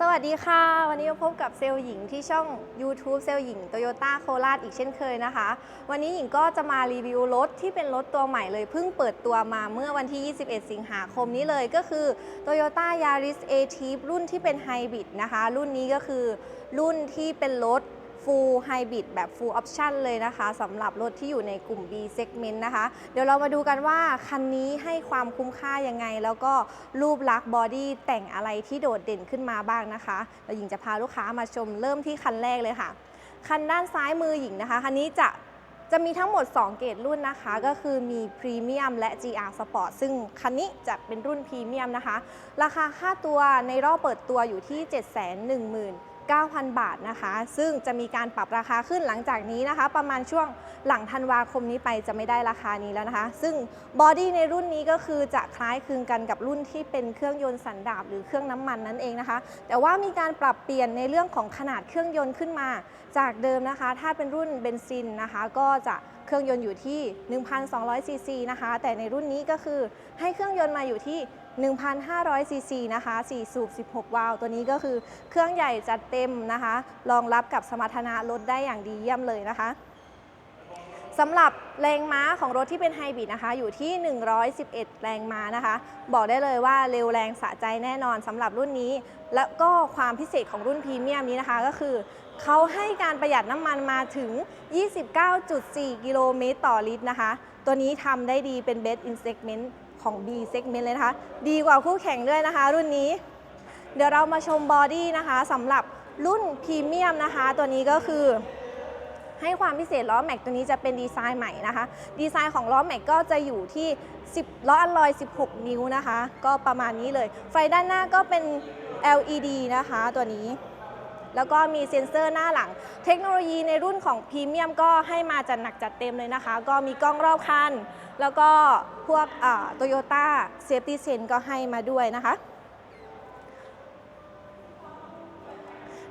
สวัสดีค่ะ วันนี้มาพบกับเซลล์หญิงที่ช่อง YouTube เซลล์หญิงโตโยต้าโคราชอีกเช่นเคยนะคะ วันนี้หญิงก็จะมารีวิวรถที่เป็นรถตัวใหม่เลย เพิ่งเปิดตัวมาเมื่อวันที่ 21 สิงหาคมนี้เลยก็คือ Toyota Yaris a t i p รุ่นที่เป็นไฮบริดนะคะ รุ่นนี้ก็คือรุ่นที่เป็นรถ Full Hybrid แบบ Full Option เลยนะคะสำหรับรถที่อยู่ในกลุ่ม B segment นะคะ เดี๋ยวเรามาดูกันว่าคันนี้ให้ความคุ้มค่ายังไง แล้วก็รูปลักษณ์บอดี้แต่งอะไรที่โดดเด่นขึ้นมาบ้างนะคะเราหญิงจะพาลูกค้ามาชมเริ่มที่คันแรกเลยค่ะ คันด้านซ้ายมือหญิงนะคะ คันนี้จะจะมีทั้งหมด 2 เกรดรุ่นนะคะ ก็คือมีพรีเมียมและ GR Sport ซึ่งคันนี้จะเป็นรุ่นพรีเมียมนะคะ ราคาค่าตัวในรอบเปิดตัวอยู่ที่ 7 1 9,000 บาทนะคะ ซึ่งจะมีการปรับราคาขึ้นหลังจากนี้นะคะ ประมาณช่วงหลังธันวาคมนี้ไปจะไม่ได้ราคานี้แล้วนะคะ ซึ่งบอดี้ในรุ่นนี้ก็คือจะคล้ายคลึงกันกับรุ่นที่เป็นเครื่องยนต์สันดาปหรือเครื่องน้ำมันนั่นเองนะคะ แต่ว่ามีการปรับเปลี่ยนในเรื่องของขนาดเครื่องยนต์ขึ้นมา จากเดิมนะคะ ถ้าเป็นรุ่นเบนซินนะคะ ก็จะเครื่องยนต์อยู่ที่ 1,200ซีซีนะคะ แต่ในรุ่นนี้ก็คือให้เครื่องยนต์มาอยู่ที่ 1,500 ซีซีนะคะ 4 สูบ 16 วาล์ว ตัวนี้ก็คือเครื่องใหญ่จัดเต็มนะคะ รองรับกับสมรรถนะรถได้อย่างดีเยี่ยมเลยนะคะสำหรับแรงม้าของรถที่เป็นไฮบริดนะคะ อยู่ที่ 111 แรงม้านะคะ บอกได้เลยว่าเร็วแรงสะใจแน่นอนสำหรับรุ่นนี้ และก็ความพิเศษของรุ่นพรีเมียมนี้นะคะ ก็คือเขาให้การประหยัดน้ำมันมาถึง 29.4 กิโลเมตรต่อลิตรนะคะ ตัวนี้ทำได้ดีเป็น Best in Segment ของ B Segment เลยนะคะ ดีกว่าคู่แข่งด้วยนะคะ รุ่นนี้ เดี๋ยวเรามาชมบอดี้นะคะสำหรับรุ่นพรีเมียมนะคะ ตัวนี้ก็คือ ให้ความพิเศษล้อแม็กตัวนี้จะเป็นดีไซน์ใหม่นะคะ ดีไซน์ของล้อแม็กก็จะอยู่ที่ 10ล้ออัลลอย 16 นิ้วนะคะ ก็ประมาณนี้เลย ไฟด้านหน้าก็เป็น LED นะคะตัวนี้ แล้วก็มีเซ็นเซอร์หน้าหลัง เทคโนโลยีในรุ่นของพรีเมียมก็ให้มาจัดหนักจัดเต็มเลยนะคะ ก็มีกล้องรอบคัน แล้วก็พวกโตโยต้าเซฟตี้เซนก็ให้มาด้วยนะคะ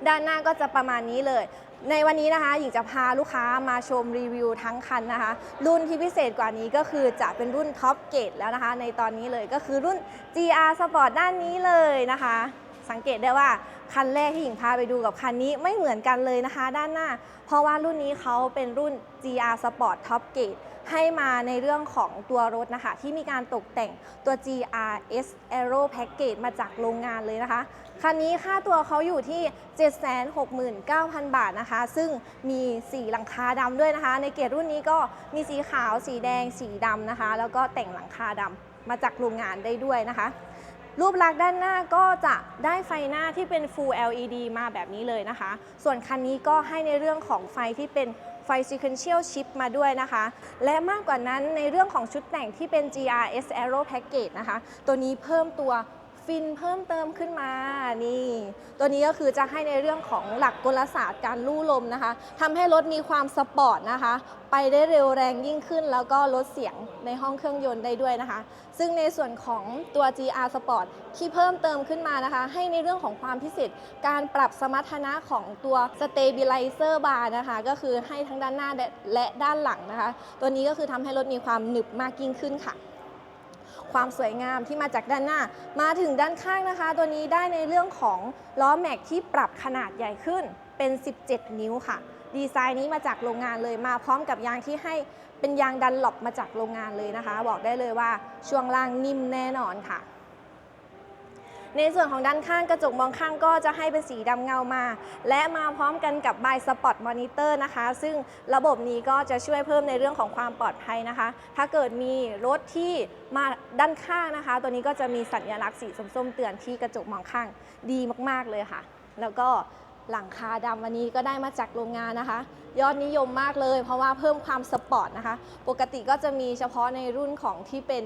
ด้านหน้าก็จะประมาณนี้เลยในวันนี้นะคะหญิงจะพาลูกค้ามาชมรีวิวทั้งคันนะคะ รุ่นที่พิเศษกว่านี้ก็คือจะเป็นรุ่นท็อปเกรดแล้วนะคะ ในตอนนี้เลยก็คือรุ่น GR Sport ด้านนี้เลยนะคะ สังเกตได้ว่าคันแรกที่หญิงพาไปดูกับคันนี้ไม่เหมือนกันเลยนะคะ ด้านหน้า เพราะว่ารุ่นนี้เขาเป็นรุ่น GR Sport Top Gate ให้มาในเรื่องของตัวรถนะคะ ที่มีการตกแต่งตัว GRS Aero Package มาจากโรงงานเลยนะคะ คันนี้ค่าตัวเขาอยู่ที่ 769,000 บาทนะคะ ซึ่งมี4หลังคาดำด้วยนะคะ ในเกรดรุ่นนี้ก็มีสีขาว สีแดง สีดำนะคะ แล้วก็แต่งหลังคาดำมาจากโรงงานได้ด้วยนะคะ รูปลักษณ์ด้านหน้าก็จะได้ไฟหน้าที่เป็น Full LED มาแบบนี้เลยนะคะ ส่วนคันนี้ก็ให้ในเรื่องของไฟที่เป็นไฟ Sequential Chip มาด้วยนะคะ และมากกว่านั้นในเรื่องของชุดแต่งที่เป็น GRS Aero Package นะคะ ตัวนี้เพิ่มตัว ฟินเพิ่มเติมขึ้นมานี่ ตัวนี้ก็คือจะให้ในเรื่องของหลักกลศาสตร์การลู่ลมนะคะทำให้รถมีความสปอร์ตนะคะ ไปได้เร็วแรงยิ่งขึ้น แล้วก็ลดเสียงในห้องเครื่องยนต์ได้ด้วยนะคะ ซึ่งในส่วนของตัว GR Sport ที่เพิ่มเติมขึ้นมานะคะ ให้ในเรื่องของความพิเศษการปรับสมรรถนะของตัว Stabilizer Bar นะคะ ก็คือให้ทั้งด้านหน้าและด้านหลังนะคะ ตัวนี้ก็คือทำให้รถมีความหนึบมากยิ่งขึ้นค่ะ ความสวยงามที่มาจากด้านหน้า มาถึงด้านข้างนะคะ ตัวนี้ได้ในเรื่องของล้อแม็กที่ปรับขนาดใหญ่ขึ้นเป็น 17 นิ้วค่ะ ดีไซน์นี้มาจากโรงงานเลยมาพร้อมกับยางที่ให้เป็นยางดันหลบมาจากโรงงานเลยนะคะ บอกได้เลยว่าช่วงล่างนิ่มแน่นอนค่ะ ในส่วนของด้านข้างกระจกมองข้างก็จะให้เป็นสีดำเงามา และมาพร้อมกันกับบายสปอตมอนิเตอร์นะคะ ซึ่งระบบนี้ก็จะช่วยเพิ่มในเรื่องของความปลอดภัยนะคะ ถ้าเกิดมีรถที่มาด้านข้างนะคะ ตัวนี้ก็จะมีสัญลักษณ์สีส้มๆเตือนที่กระจกมองข้างดีมากๆเลยค่ะ แล้วก็ หลังคาดำวันนี้ก็ได้มาจากโรงงานนะคะ ยอดนิยมมากเลย เพราะว่าเพิ่มความสปอร์ตนะคะ ปกติก็จะมีเฉพาะในรุ่นของที่เป็น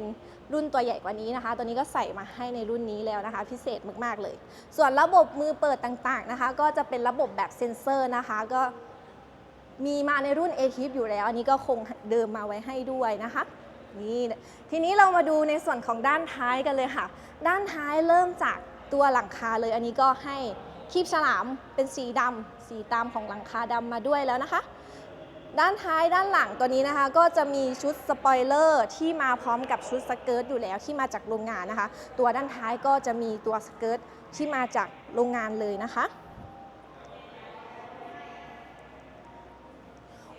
รุ่นตัวใหญ่กว่านี้นะคะ ตัวนี้ก็ใส่มาให้ในรุ่นนี้แล้วนะคะ พิเศษมากๆเลย ส่วนระบบมือเปิดต่างๆนะคะ ก็จะเป็นระบบแบบเซ็นเซอร์นะคะก็มีมาในรุ่น a t i p อยู่แล้ว อันนี้ก็คงเดิมมาไว้ให้ด้วยนะคะนี่ทีนี้เรามาดูในส่วนของด้านท้ายกันเลยค่ะ ด้านท้ายเริ่มจากตัวหลังคาเลย อันนี้ก็ให้ คีบฉลามเป็นสีดำสีตามของหลังคาดำมาด้วยแล้วนะคะ ด้านท้ายด้านหลังตัวนี้นะคะ ก็จะมีชุดสปอยเลอร์ที่มาพร้อมกับชุดสเกิร์ตอยู่แล้วที่มาจากโรงงานนะคะ ตัวด้านท้ายก็จะมีตัวสเกิร์ตที่มาจากโรงงานเลยนะคะ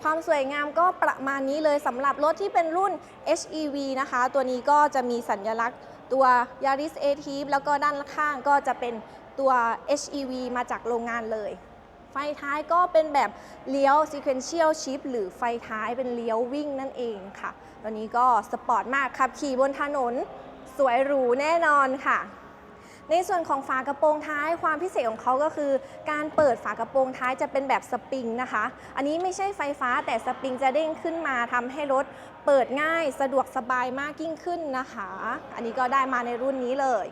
ความสวยงามก็ประมาณนี้เลยสำหรับรถที่เป็นรุ่น HEV นะคะ ตัวนี้ก็จะมีสัญลักษณ์ตัว Yaris a t i v แล้วก็ด้านข้างก็จะเป็น ตัว HEV มาจากโรงงานเลย ไฟท้ายก็เป็นแบบเลี้ยว sequential shift หรือไฟท้ายเป็นเลี้ยววิ่งนั่นเองค่ะตัวนี้ก็สปอร์ตมากขับขี่บนถนนสวยหรูแน่นอนค่ะ ในส่วนของฝากระโปรงท้ายความพิเศษของเขาก็คือ การเปิดฝากระโปรงท้ายจะเป็นแบบสปริงนะคะ อันนี้ไม่ใช่ไฟฟ้าแต่สปริงจะเด้งขึ้นมาทำให้รถเปิดง่ายสะดวกสบายมากยิ่งขึ้นนะคะ อันนี้ก็ได้มาในรุ่นนี้เลย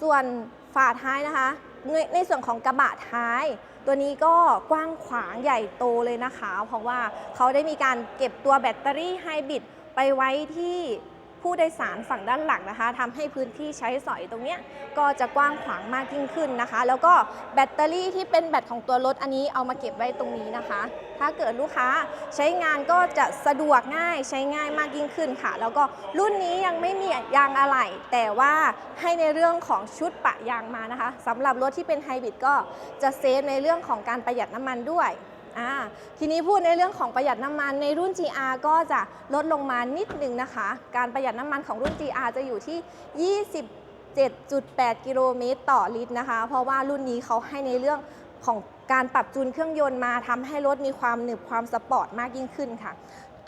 ส่วน ฝาท้ายนะคะในในส่วนของกระบะท้าย ตัวนี้ก็กว้างขวางใหญ่โตเลยนะคะ เพราะว่าเขาได้มีการเก็บตัวแบตเตอรี่ไฮบริดไปไว้ที่ ผู้โดยสารฝั่งด้านหลังนะคะทำให้พื้นที่ใช้สอยตรงนี้ก็จะกว้างขวางมากยิ่งขึ้นนะคะ แล้วก็แบตเตอรี่ที่เป็นแบตของตัวรถอันนี้เอามาเก็บไว้ตรงนี้นะคะ ถ้าเกิดลูกค้าใช้งานก็จะสะดวกง่ายใช้ง่ายมากยิ่งขึ้นค่ะ แล้วก็รุ่นนี้ยังไม่มียางอะไหล่แต่ว่าให้ในเรื่องของชุดปะยางมานะคะสำหรับรถที่เป็นไฮบริดก็จะเซฟในเรื่องของการประหยัดน้ำมันด้วย อ่าทีนี้พูดในเรื่องของประหยัดน้ำมันในรุ่น GR ก็จะลดลงมานิดนึงนะคะ การประหยัดน้ำมันของรุ่น GR จะอยู่ที่ 27.8 กิโลเมตรต่อลิตรนะคะ เพราะว่ารุ่นนี้เขาให้ในเรื่องของการปรับจูนเครื่องยนต์มาทำให้รถมีความหนึบความสปอร์ตมากยิ่งขึ้นค่ะ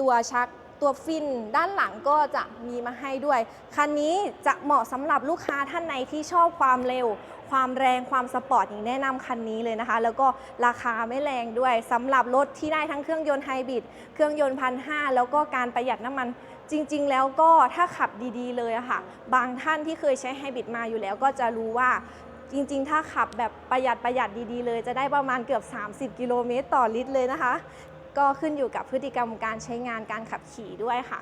ตัวชัก ตัวฟินด้านหลังก็จะมีมาให้ด้วย คันนี้จะเหมาะสำหรับลูกค้าท่านไหนที่ชอบความเร็ว ความแรงความสปอร์ตอย่างแนะนำคันนี้เลยนะคะ แล้วก็ราคาไม่แรงด้วยสำหรับรถที่ได้ทั้งเครื่องยนต์ไฮบริดเครื่องยนต์พันห้าแล้วก็การประหยัดน้ำมันจริง ๆ แล้วก็ถ้าขับดีๆ เลยอะค่ะ บางท่านที่เคยใช้ไฮบริดมาอยู่แล้วก็จะรู้ว่าจริง ๆ ถ้าขับแบบประหยัดประหยัดดีๆ เลย จะได้ประมาณเกือบ 30 กิโลเมตรต่อลิตรเลยนะคะ ก็ขึ้นอยู่กับพฤติกรรมการใช้งานการขับขี่ด้วยค่ะ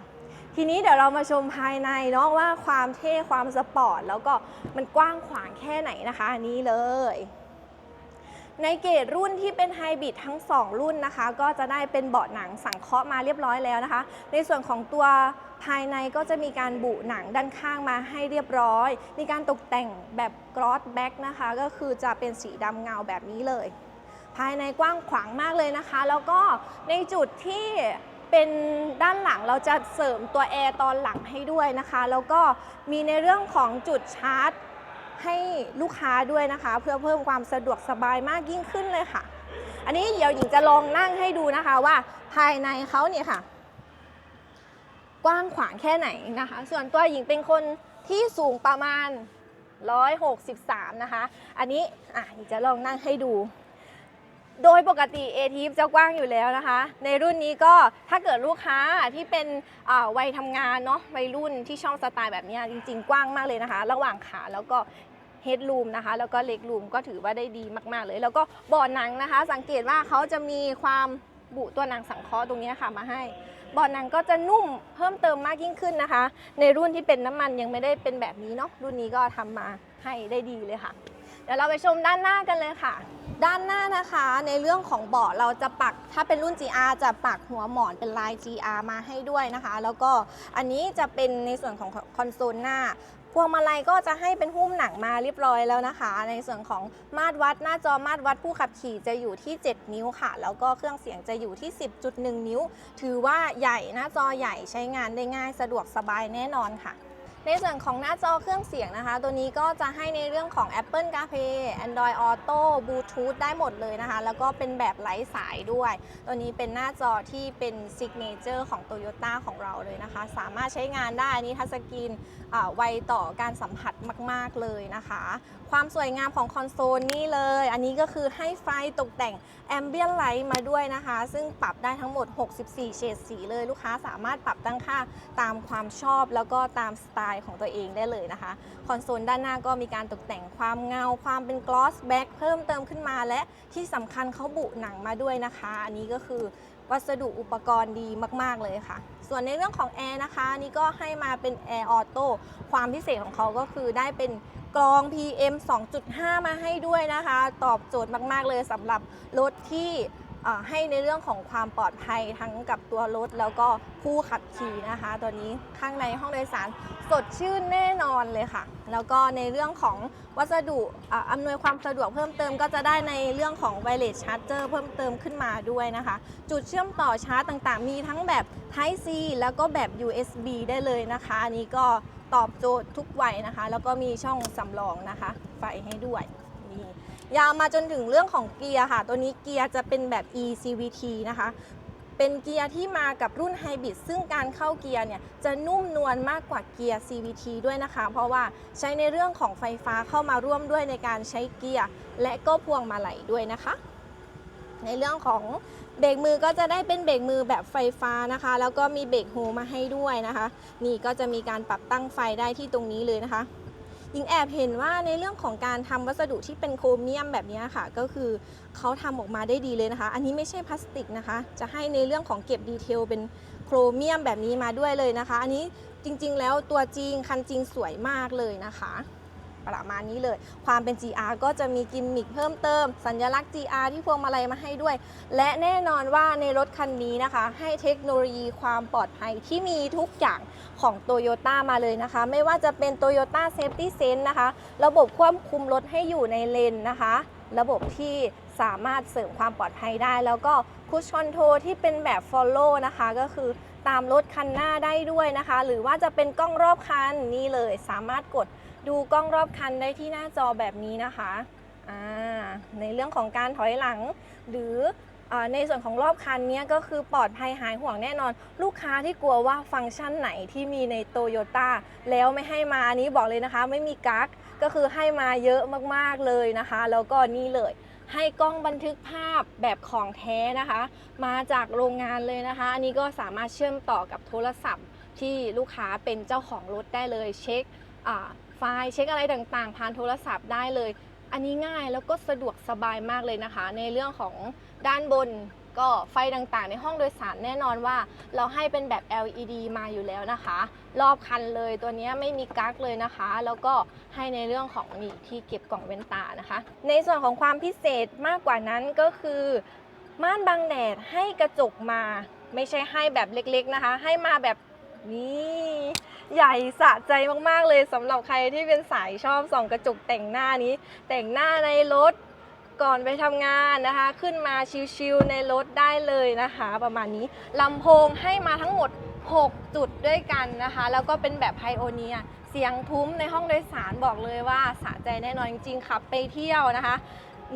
ทีนี้เดี๋ยวเรามาชมภายในเนาะว่าความเท่ความสปอร์ตแล้วก็มันกว้างขวางแค่ไหนนะคะอันนี้เลยในเกรดรุ่นที่เป็นไฮบริดทั้ง 2 รุ่นนะคะ ก็จะได้เป็นเบาะหนังสังเคราะห์มาเรียบร้อยแล้วนะคะ ในส่วนของตัวภายในก็จะมีการบุหนังด้านข้างมาให้เรียบร้อย มีการตกแต่งแบบกรอสแบ็กนะคะ ก็คือจะเป็นสีดำเงาแบบนี้เลย ภายในกว้างขวางมากเลยนะคะ แล้วก็ในจุดที่เป็นด้านหลังเราจะเสริมตัวแอร์ตอนหลังให้ด้วยนะคะ แล้วก็มีในเรื่องของจุดชาร์จให้ลูกค้าด้วยนะคะ เพื่อเพิ่มความสะดวกสบายมากยิ่งขึ้นเลยค่ะ อันนี้เดี๋ยวหญิงจะลองนั่งให้ดูนะคะว่าภายในเขาเนี่ยค่ะ กว้างขวางแค่ไหนนะคะ ส่วนตัวหญิงเป็นคนที่สูงประมาณ 163 นะคะ อันนี้อะหญิงจะลองนั่งให้ดู โดยปกติ a t จะกว้างอยู่แล้วนะคะ ในรุ่นนี้ก็ถ้าเกิดลูกค้าที่เป็นวัยทำงานเนาะวัยรุ่นที่ชอบสไตล์แบบนี้จริงๆ กว้างมากเลยนะคะ ระหว่างขาแล้วก็เฮดรูมนะคะ แล้วก็เล็กรูมก็ถือว่าได้ดีมากๆเลย แล้วก็เบาะหนังนะคะ สังเกตว่าเขาจะมีความบุตัวหนังสังเคราะห์ตรงนี้ค่ะมาให้บาะหนังก็จะนุ่มเพิ่มเติมมากยิ่งขึ้นนะคะ ในรุ่นที่เป็นน้ำมันยังไม่ได้เป็นแบบนี้เนาะรุ่นนี้ก็ทำมาให้ได้ดีเลยค่ะ เดี๋ยวเราไปชมด้านหน้ากันเลยค่ะ ด้านหน้านะคะในเรื่องของเบาะเราจะปักถ้าเป็นรุ่น GR จะปักหัวหมอนเป็นลาย GR มาให้ด้วยนะคะ แล้วก็อันนี้จะเป็นในส่วนของคอนโซลหน้าพวงมาลัยก็จะให้เป็นหุ้มหนังมาเรียบร้อยแล้วนะคะ ในส่วนของมาตรวัดหน้าจอมาตรวัดผู้ขับขี่จะอยู่ที่ 7 นิ้วค่ะ แล้วก็เครื่องเสียงจะอยู่ที่ 10.1 นิ้ว ถือว่าใหญ่หน้าจอใหญ่ใช้งานได้ง่ายสะดวกสบายแน่นอนค่ะ ในส่วนของหน้าจอเครื่องเสียงนะคะ ตัวนี้ก็จะให้ในเรื่องของ Apple CarPlay Android Auto Bluetooth ได้หมดเลยนะคะ แล้วก็เป็นแบบไร้สายด้วย ตัวนี้เป็นหน้าจอที่เป็น Signature ของ Toyota ของเราเลยนะคะ สามารถใช้งานได้อันนี้ทัชสกรีนไวต่อการสัมผัสมาก ๆ เลยนะคะ ความสวยงามของคอนโซลนี่เลย อันนี้ก็คือให้ไฟตกแต่ง Ambient Light มาด้วยนะคะ ซึ่งปรับได้ทั้งหมด 64 เฉดสีเลยลูกค้าสามารถปรับตั้งค่าตามความชอบแล้วก็ตามสไตล์ของตัวเองได้เลยนะคะ คอนโซลด้านหน้าก็มีการตกแต่งความเงา ความเป็นกลอสแบ็กเพิ่มเติมขึ้นมา และที่สำคัญเขาบุหนังมาด้วยนะคะ อันนี้ก็คือวัสดุอุปกรณ์ดีมาก ๆ เลยค่ะ ส่วนในเรื่องของแอร์นะคะอันนี่ก็ให้มาเป็นแอร์ออโต้ความพิเศษของเขาก็คือได้เป็นกรอง PM 2.5 มาให้ด้วยนะคะ ตอบโจทย์มาก ๆ เลยสำหรับรถที่ ให้ในเรื่องของความปลอดภัยทั้งกับตัวรถแล้วก็ผู้ขับขี่นะคะ ตัวนี้ข้างในห้องโดยสารสดชื่นแน่นอนเลยค่ะ แล้วก็ในเรื่องของวัสดุอำนวยความสะดวกเพิ่มเติมก็จะได้ในเรื่องของ wireless charger เพิ่มเติมขึ้นมาด้วยนะคะ จุดเชื่อมต่อชาร์จต่างๆ มีทั้งแบบ Type C แล้วก็แบบ USB ได้เลยนะคะอันนี้ก็ตอบโจทย์ทุกวัยนะคะ แล้วก็มีช่องสำรองนะคะ ไฟให้ด้วย นี่ยาวมาจนถึงเรื่องของเกียร์ค่ะ ตัวนี้เกียร์จะเป็นแบบ eCVT นะคะ เป็นเกียร์ที่มากับรุ่นไฮบริดซึ่งการเข้าเกียร์เนี่ยจะนุ่มนวลมากกว่าเกียร์ CVT ด้วยนะคะ เพราะว่าใช้ในเรื่องของไฟฟ้าเข้ามาร่วมด้วยในการใช้เกียร์และก็พวงมาลัยด้วยนะคะ ในเรื่องของเบรกมือก็จะได้เป็นเบรกมือแบบไฟฟ้านะคะ แล้วก็มีเบรกโฮมาให้ด้วยนะคะ นี่ก็จะมีการปรับตั้งไฟได้ที่ตรงนี้เลยนะคะ ยิงแอบเห็นว่าในเรื่องของการทำวัสดุที่เป็นโครเมียมแบบนี้ค่ะ ก็คือเขาทำออกมาได้ดีเลยนะคะ อันนี้ไม่ใช่พลาสติกนะคะ จะให้ในเรื่องของเก็บดีเทลเป็นโครเมียมแบบนี้มาด้วยเลยนะคะ อันนี้จริงๆ แล้วตัวจริงคันจริงสวยมากเลยนะคะ ประมาณนี้เลย ความเป็น GR ก็จะมีกิมมิคเพิ่มเติม สัญลักษณ์ GR ที่พวงมาลัยมาให้ด้วย และแน่นอนว่าในรถคันนี้นะคะ ให้เทคโนโลยีความปลอดภัยที่มีทุกอย่างของ Toyota มาเลยนะคะ ไม่ว่าจะเป็น Toyota Safety Sense นะคะ ระบบควบคุมรถให้อยู่ในเลนนะคะ ระบบที่สามารถเสริมความปลอดภัยได้ แล้วก็ Push Control ที่เป็นแบบ Follow นะคะ ก็คือตามรถคันหน้าได้ด้วยนะคะ หรือว่าจะเป็นกล้องรอบคันนี่เลยสามารถกด ดูกล้องรอบคันได้ที่หน้าจอแบบนี้นะคะในเรื่องของการถอยหลัง หรือในส่วนของรอบคันเนี้ยก็คือปลอดภัยหายห่วงแน่นอน ลูกค้าที่กลัวว่าฟังก์ชันไหนที่มีในโตโยต้าแล้วไม่ให้มาอันนี้บอกเลยนะคะ ไม่มีกั๊กก็คือให้มาเยอะมากๆเลยนะคะ แล้วก็นี่เลย ให้กล้องบันทึกภาพแบบของแท้นะคะ มาจากโรงงานเลยนะคะ อันนี้ก็สามารถเชื่อมต่อกับโทรศัพท์ที่ลูกค้าเป็นเจ้าของรถได้เลยเช็ค ไฟล์เช็คอะไรต่างๆ ผ่านโทรศัพท์ได้เลย อันนี้ง่ายแล้วก็สะดวกสบายมากเลยนะคะ ในเรื่องของด้านบนก็ไฟต่างๆ ในห้องโดยสารแน่นอนว่า เราให้เป็นแบบ LED มาอยู่แล้วนะคะ รอบคันเลยตัวนี้ไม่มีกั๊กเลยนะคะ แล้วก็ให้ในเรื่องของนี่ที่เก็บกล่องเว้นตานะคะ ในส่วนของความพิเศษมากกว่านั้นก็คือ ม่านบังแดดให้กระจกมา ไม่ใช่ให้แบบเล็กๆนะคะ ให้มาแบบ นี้ใหญ่สะใจมากๆเลยสำหรับใครที่เป็นสายชอบส่องกระจกแต่งหน้านี้ แต่งหน้าในรถก่อนไปทำงานนะคะ ขึ้นมาชิลๆในรถได้เลยนะคะ ประมาณนี้ลำโพงให้มาทั้งหมด 6 จุดด้วยกันนะคะ แล้วก็เป็นแบบไพโอเนียเสียงทุ้มในห้องโดยสารบอกเลยว่าสะใจแน่นอนจริงๆขับไปเที่ยวนะคะ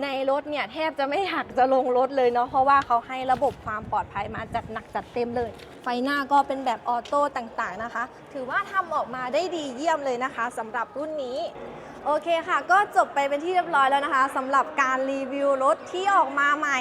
ในรถเนี่ยแทบจะไม่อยากจะลงรถเลยเนาะเพราะว่าเขาให้ระบบความปลอดภัยมาจัดหนักจัดเต็มเลย ไฟหน้าก็เป็นแบบออโต้ต่างๆนะคะ ถือว่าทำออกมาได้ดีเยี่ยมเลยนะคะสำหรับรุ่นนี้โอเคค่ะ ก็จบไปเป็นที่เรียบร้อยแล้วนะคะสำหรับการรีวิวรถที่ออกมาใหม่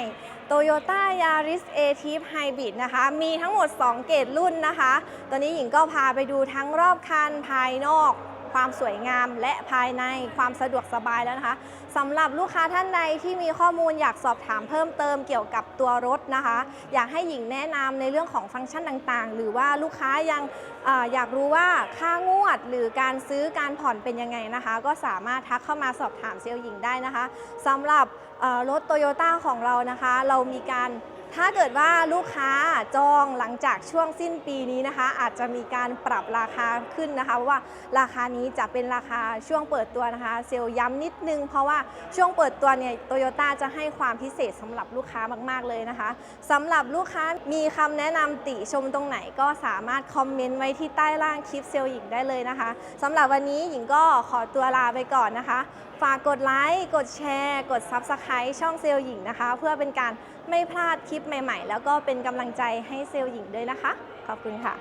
Toyota Yaris a t i v Hybrid นะคะ มีทั้งหมด 2 เกรดรุ่นนะคะ ตอนนี้หญิงก็พาไปดูทั้งรอบคันภายนอก ความสวยงาม และภายในความสะดวกสบายแล้วนะคะสำหรับลูกค้าท่านใดที่มีข้อมูลอยากสอบถามเพิ่มเติมเกี่ยวกับตัวรถนะคะ อยากให้หญิงแนะนำในเรื่องของฟังก์ชันต่างๆ หรือว่าลูกค้ายังออยากรู้ว่าค่างวด หรือการซื้อการผ่อนเป็นยังไงนะคะ ก็สามารถทักเข้ามาสอบถามเซลล์หญิงได้นะคะสำหรับรถโตโยต้าของเรานะคะ เรามีการ ถ้าเกิดว่าลูกค้าจองหลังจากช่วงสิ้นปีนี้นะคะ อาจจะมีการปรับราคาขึ้นนะคะเพราะว่าราคานี้จะเป็นราคาช่วงเปิดตัวนะคะ เซลล์ย้ำนิดนึง เพราะว่าช่วงเปิดตัวเนี่ยโตโยต้าจะให้ความพิเศษสำหรับลูกค้ามาก ๆ เลยนะคะสำหรับลูกค้ามีคำแนะนำติชมตรงไหนก็สามารถคอมเมนต์ไว้ที่ใต้ล่างคลิปเซลล์หญิงได้เลยนะคะสำหรับวันนี้หญิงก็ขอตัวลาไปก่อนนะคะ ฝากกดไลค์ กดแชร์ กด Subscribe ช่องเซลล์หญิงนะคะ เพื่อเป็นการไม่พลาดคลิปใหม่ ๆ แล้วก็เป็นกำลังใจให้เซลล์หญิงด้วยนะคะ ขอบคุณค่ะ